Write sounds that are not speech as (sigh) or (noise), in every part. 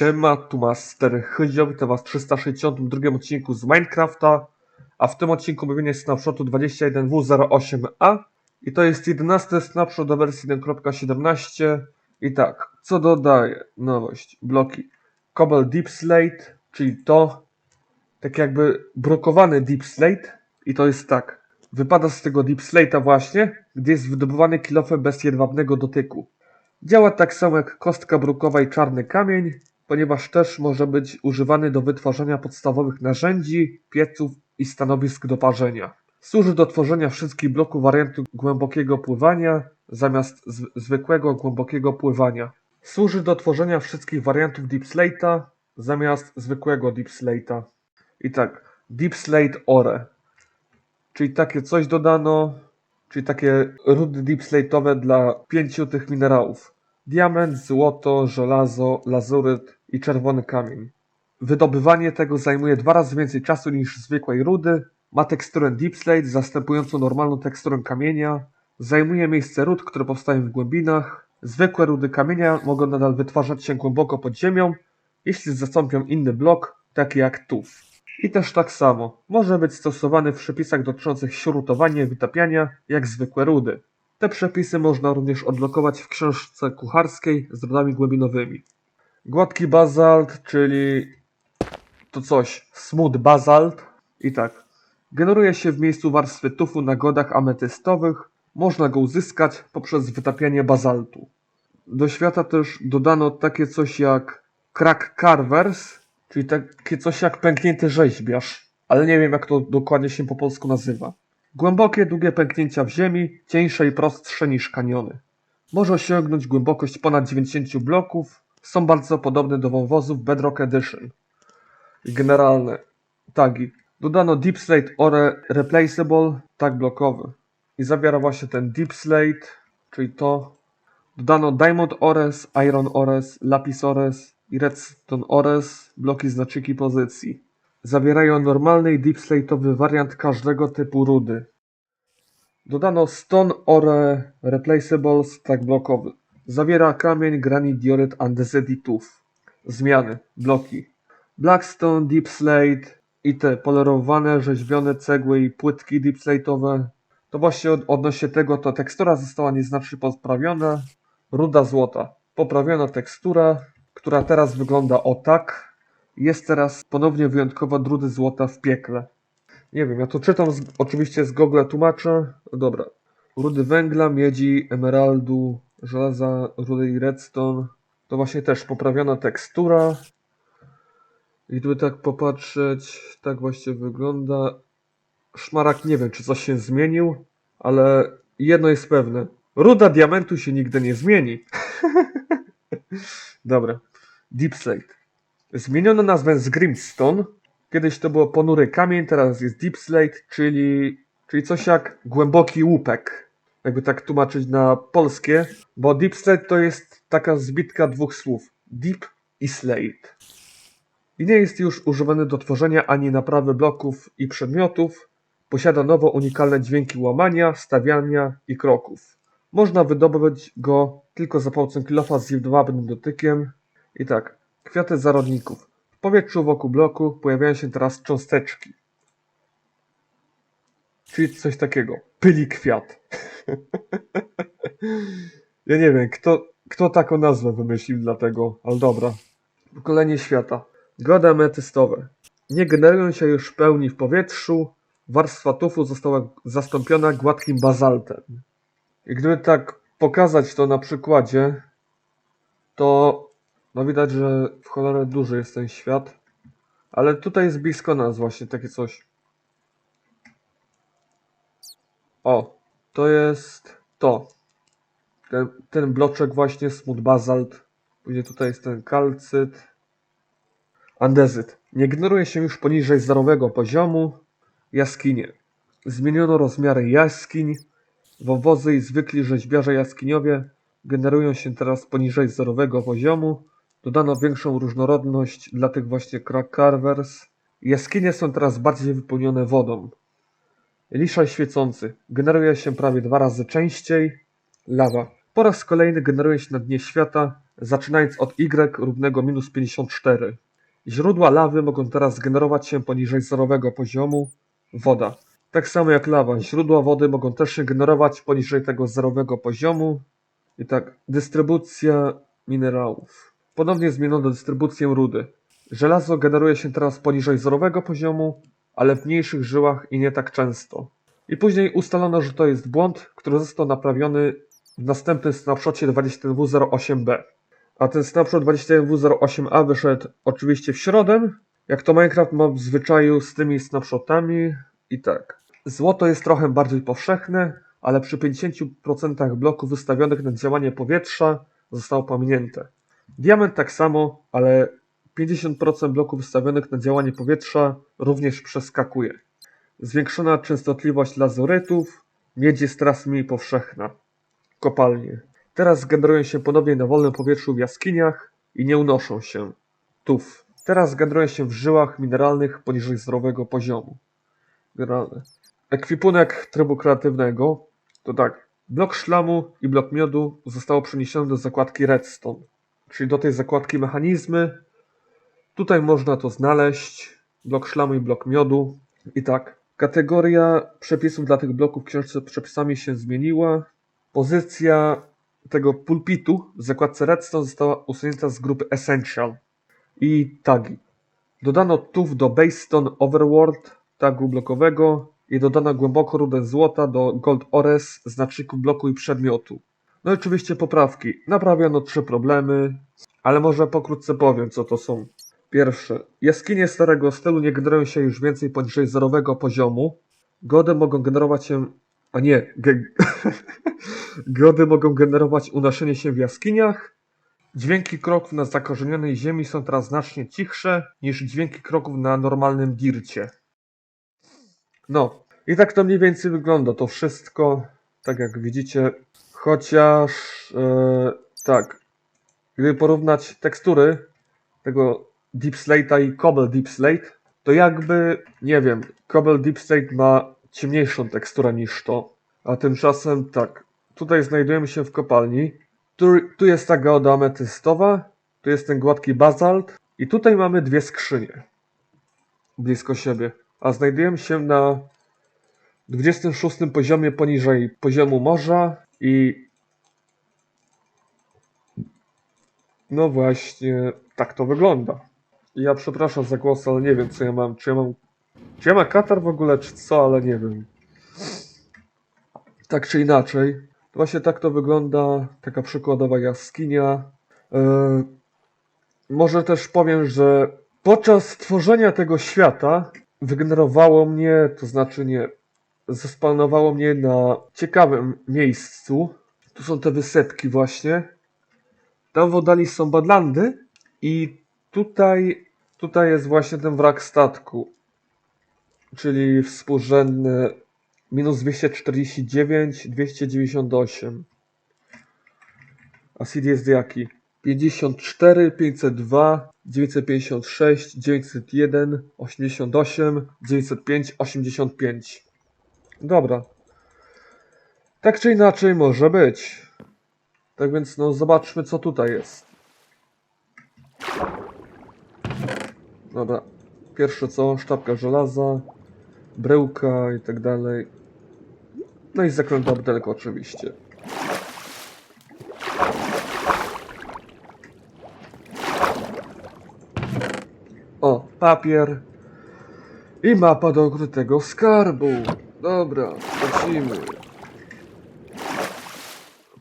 Siema, tu Master Chydzio, witam was w 362 odcinku z Minecrafta, a w tym odcinku mówienie snapshotu 21W08A i to jest 11 snapshot do wersji 1.17 i tak, co dodaję? Nowość, bloki. Cobble Deep Slate, czyli to, tak jakby brokowany Deep Slate. I to jest tak, wypada z tego Deep Slate'a właśnie, gdy jest wydobywany kilofem bez jedwabnego dotyku. Działa tak samo jak kostka brukowa i czarny kamień, ponieważ też może być używany do wytwarzania podstawowych narzędzi, pieców i stanowisk do parzenia. Służy do tworzenia wszystkich bloków wariantu głębokiego pływania zamiast zwykłego głębokiego pływania. Służy do tworzenia wszystkich wariantów Deep Slate'a zamiast zwykłego Deep Slate'a. I tak, Deep Slate Ore. Czyli takie coś dodano, czyli takie rudy deep slate'owe dla pięciu tych minerałów. Diament, złoto, żelazo, lazuryt i czerwony kamień. Wydobywanie tego zajmuje dwa razy więcej czasu niż zwykłej rudy. Ma teksturę deep slate zastępującą normalną teksturę kamienia. Zajmuje miejsce ród, które powstają w głębinach. Zwykłe rudy kamienia mogą nadal wytwarzać się głęboko pod ziemią, jeśli zastąpią inny blok, taki jak tuf. I też tak samo, może być stosowany w przepisach dotyczących śrutowania i wytapiania, jak zwykłe rudy. Te przepisy można również odblokować w książce kucharskiej z rudami głębinowymi. Gładki bazalt, czyli to coś, smooth bazalt. I tak, generuje się w miejscu warstwy tufu na godach ametystowych. Można go uzyskać poprzez wytapianie bazaltu. Do świata też dodano takie coś jak crack carvers, czyli takie coś jak pęknięty rzeźbiarz, ale nie wiem jak to dokładnie się po polsku nazywa. Głębokie, długie pęknięcia w ziemi, cieńsze i prostsze niż kaniony. Może osiągnąć głębokość ponad 90 bloków, są bardzo podobne do wąwozów Bedrock Edition. Generalne tagi. Dodano Deep Slate Ore Replaceable, tag blokowy. I zawiera właśnie ten Deep Slate, czyli to. Dodano Diamond Ores, Iron Ores, Lapis Ores i Redstone Ores, bloki znaczyki pozycji. Zawierają normalny i deep slate'owy wariant każdego typu rudy. Dodano Stone Ore Replaceables, tak blokowy. Zawiera kamień, granit, i tuf. Zmiany, bloki. Blackstone, Deep Slate i te polerowane, rzeźbione cegły i płytki deep slate'owe. To właśnie od, odnośnie tego, to tekstura została nieznacznie poprawiona. Ruda złota. Poprawiona tekstura, która teraz wygląda o tak. Jest teraz ponownie wyjątkowa od rudy złota w piekle. Nie wiem, ja to czytam z, oczywiście z Google tłumaczę. No Dobra. Rudy węgla, miedzi, emeraldu, żelaza, rudy i redstone. To właśnie też poprawiona tekstura. I gdyby tak popatrzeć, tak właśnie wygląda. Szmarak nie wiem, czy coś się zmienił, ale jedno jest pewne. Ruda diamentu się nigdy nie zmieni. (laughs) Dobra. Deep Slate. Zmieniono nazwę z Grimstone. Kiedyś to było ponury kamień, teraz jest Deep Slate, czyli, czyli coś jak głęboki łupek. Jakby tak tłumaczyć na polskie, bo Deep Slate to jest taka zbitka dwóch słów. Deep i Slate. I nie jest już używany do tworzenia ani naprawy bloków i przedmiotów. Posiada nowo unikalne dźwięki łamania, stawiania i kroków. Można wydobyć go tylko za pomocą kilofa z jedwabnym dotykiem. I tak, kwiaty zarodników. W powietrzu wokół bloku pojawiają się teraz cząsteczki. Czyli coś takiego. Pyli kwiat. (laughs) ja nie wiem, kto, kto taką nazwę wymyślił dla tego, ale dobra. Wykolenie świata. Gody ametystowe. Nie generują się już w pełni w powietrzu. Warstwa tufu została zastąpiona gładkim bazaltem. I gdyby tak pokazać to na przykładzie, to no widać, że w cholerę duży jest ten świat. Ale tutaj jest blisko nas właśnie takie coś. O, to jest to. Ten, ten bloczek właśnie, smut bazalt. Później tutaj jest ten kalcyt. Andezyt. Nie ignoruje się już poniżej zerowego poziomu. Jaskinie. Zmieniono rozmiary jaskiń. Wąwozy i zwykli rzeźbiarze jaskiniowie generują się teraz poniżej zerowego poziomu. Dodano większą różnorodność dla tych właśnie crack carvers. Jaskinie są teraz bardziej wypełnione wodą. Liszaj świecący. Generuje się prawie dwa razy częściej. Lawa. Po raz kolejny generuje się na dnie świata, zaczynając od y równego minus 54. Źródła lawy mogą teraz generować się poniżej zerowego poziomu, woda. Tak samo jak lawa, źródła wody mogą też się generować poniżej tego zerowego poziomu. I tak, dystrybucja minerałów. Ponownie zmieniono dystrybucję rudy. Żelazo generuje się teraz poniżej zerowego poziomu, ale w mniejszych żyłach i nie tak często. I później ustalono, że to jest błąd, który został naprawiony w następnym snapshocie 21W08B. A ten snapshot 21W08A wyszedł oczywiście w środę, jak to Minecraft ma w zwyczaju z tymi snapshotami. I tak. Złoto jest trochę bardziej powszechne, ale przy 50% bloków wystawionych na działanie powietrza zostało pominięte. Diament tak samo, ale 50% bloków wystawionych na działanie powietrza również przeskakuje. Zwiększona częstotliwość lazorytów, miedź jest teraz mniej powszechna. Kopalnie. Teraz generują się ponownie na wolnym powietrzu w jaskiniach i nie unoszą się. Tuf. Teraz generują się w żyłach mineralnych poniżej zdrowego poziomu. Generalne. Ekwipunek trybu kreatywnego to tak. Blok szlamu i blok miodu zostało przeniesione do zakładki Redstone, czyli do tej zakładki mechanizmy. Tutaj można to znaleźć. Blok szlamu i blok miodu. I tak. Kategoria przepisów dla tych bloków w książce przepisami się zmieniła. Pozycja tego pulpitu w zakładce Redstone została usunięta z grupy Essential. I tagi. Dodano TUF do Basestone Overworld tagu blokowego i dodano głęboko rudę złota do Gold Ores znaczniku bloku i przedmiotu. No i oczywiście poprawki. Naprawiono trzy problemy, ale może pokrótce powiem co to są. Pierwsze. Jaskinie starego stylu nie generują się już więcej poniżej zerowego poziomu. Gody mogą generować się... A nie, ge... (laughs) Gody mogą generować unoszenie się w jaskiniach. Dźwięki kroków na zakorzenionej ziemi są teraz znacznie cichsze niż dźwięki kroków na normalnym dircie. No, i tak to mniej więcej wygląda to wszystko, tak jak widzicie. Chociaż, e, tak, gdyby porównać tekstury tego Deep Slate'a i Cobble Deep Slate, to jakby, nie wiem, Cobble Deep Slate ma ciemniejszą teksturę niż to. A tymczasem tak, tutaj znajdujemy się w kopalni. Tu, tu jest ta geoda ametystowa, tu jest ten gładki bazalt i tutaj mamy dwie skrzynie blisko siebie. A znajdujemy się na 26 poziomie poniżej poziomu morza i no właśnie tak to wygląda. Ja przepraszam za głos, ale nie wiem co ja mam. Czy ja mam. Czy ja mam katar w ogóle, czy co, ale nie wiem. Tak czy inaczej. Właśnie tak to wygląda. Taka przykładowa jaskinia. Yy, może też powiem, że podczas tworzenia tego świata wygenerowało mnie, to znaczy nie, zespawnowało mnie na ciekawym miejscu. Tu są te wysepki właśnie. Tam w oddali są badlandy i tutaj, tutaj jest właśnie ten wrak statku. Czyli współrzędny minus 249, 298. A seed jest jaki? 54, 502, 956, 901, 88, 905, 85. Dobra. Tak czy inaczej może być. Tak więc no zobaczmy co tutaj jest. Dobra. Pierwsze co? Sztabka żelaza, bryłka i tak dalej. No i zakręt abdelko oczywiście. O, papier. I mapa do ukrytego skarbu. Dobra, lecimy.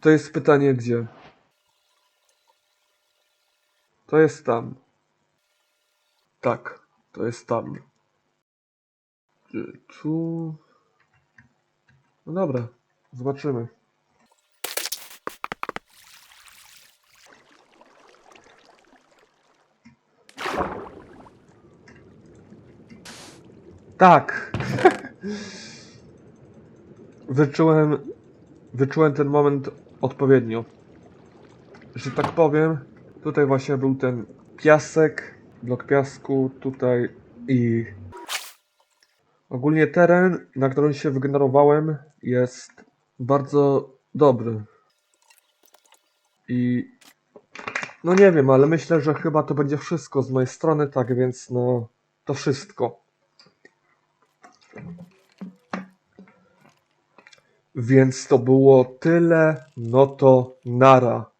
To jest pytanie gdzie? To jest tam. Tak, to jest tam. Tu. No dobra, zobaczymy. Tak. (laughs) Wyczułem, wyczułem ten moment odpowiednio. Że tak powiem, tutaj właśnie był ten piasek, blok piasku, tutaj i ogólnie teren, na którym się wygenerowałem jest bardzo dobry. I no nie wiem, ale myślę, że chyba to będzie wszystko z mojej strony, tak więc no to wszystko. Więc to było tyle, no to nara.